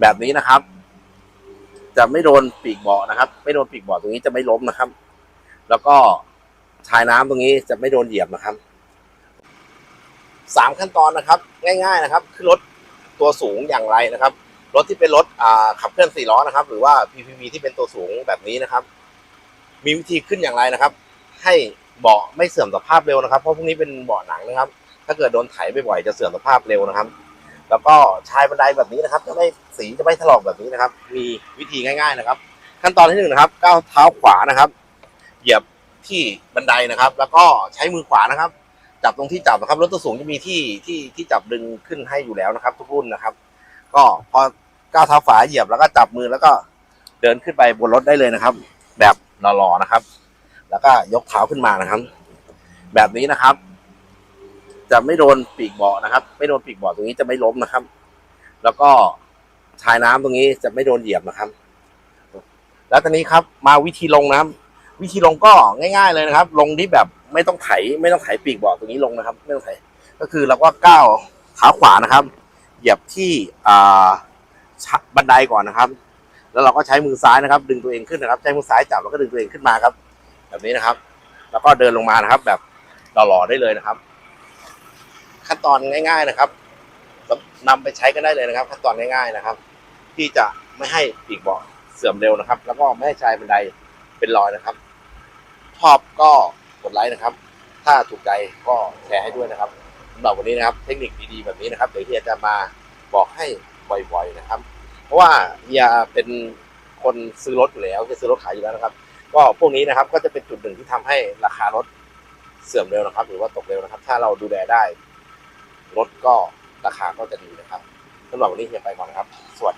แบบนี้นะครับ จะไม่โดนปีกเบาะนะครับ ไม่โดนปีกเบาะตรงนี้จะไม่ล้มนะครับ แล้วก็ชายน้ำตรงนี้จะไม่โดนเหยียบนะครับสามขั้นตอนนะครับ ง่าย ๆนะครับขึ้นรถตัวสูงอย่างไรนะครับ รถที่เป็นรถขับเคลื่อนสี่ล้อนะครับ หรือว่า PPV ที่เป็นตัวสูงแบบนี้นะครับ มีวิธีขึ้นอย่างไรนะครับ ให้เบาะไม่เสื่อมสภาพเร็วนะครับ เพราะพวกนี้เป็นเบาะหนังนะครับ ถ้าเกิดโดนไถบ่อยๆจะเสื่อมสภาพเร็วนะครับ แล้วก็ชายบันไดแบบนี้นะครับ จะไม่สีจะไม่ถลอกแบบนี้นะครับ มีวิธีง่าย ๆนะครับ ขั้นตอนที่หนึ่งนะครับก้าวเท้าขวานะครับ เหยียบที่บันไดนะครับ แล้วก็ใช้มือขวานะครับ จับตรงที่จับนะครับรถตัวสูงจะมีที่ที่ที่จับดึงขึ้นให้อยู่แล้วนะครับ ทุกรุ่นนะครับ ก็พอก้าวเท้าขวาเหยียบแล้วก็จับมือแล้วก็เดินขึ้นไปบนรถได้เลยนะครับ แบบหล่อๆนะครับ แล้วก็ยกเท้าขึ้นมานะครับ แบบนี้นะครับ จะไม่โดนปีกเบาะนะครับ ไม่โดนปีกเบาะตรงนี้จะไม่ล้มนะครับ แล้วก็ชายน้ำตรงนี้จะไม่โดนเหยียบนะครับ แล้วตอนนี้ครับมาวิธีลงนะครับ วิธีลงก็ง่ายๆเลยนะครับ ลงที่แบบไม่ต้องไถ ไม่ต้องไถปีกเบาะตรงนี้ลงนะครับ ไม่ต้องไถ ก็คือเราก็ก้าวเท้าขวานะครับ เหยียบที่อ่าบันไดก่อนนะครับ แล้วเราก็ใช้มือซ้ายนะครับ ดึงตัวเองขึ้นนะครับ ใช้มือซ้ายจับแล้วก็ดึงตัวเองขึ้นมาครับ แบบนี้นะครับ แล้วก็เดินลงมานะครับ แบบหล่อๆได้เลยนะครับ ขั้นตอนง่าย ๆนะครับนำไปใช้กันได้เลยนะครับ ขั้นตอนง่าย ๆนะครับ ที่จะไม่ให้ปีกเบาะเสื่อมเร็วนะครับ แล้วก็ไม่ให้ชายบันไดเป็นรอยนะครับชอบก็กดไลค์นะครับ ถ้าถูกใจก็แชร์ให้ด้วยนะครับสำหรับวันนี้นะครับ เทคนิคดีๆแบบนี้นะครับเดี๋ยวเฮียจะมาบอกให้บ่อยๆนะครับ เพราะว่าเฮียเป็นคนซื้อรถอยู่แล้วจะซื้อรถขายอยู่แล้วนะครับ ก็พวกนี้นะครับก็จะเป็นจุดหนึ่งที่ทำให้ราคารถเสื่อมเร็วนะครับ หรือว่าตกเร็วนะครับ ถ้าเราดูแลได้ รถก็ราคาก็จะดีนะครับสำหรับวันนี้เฮียไปก่อนครับ สวัสดี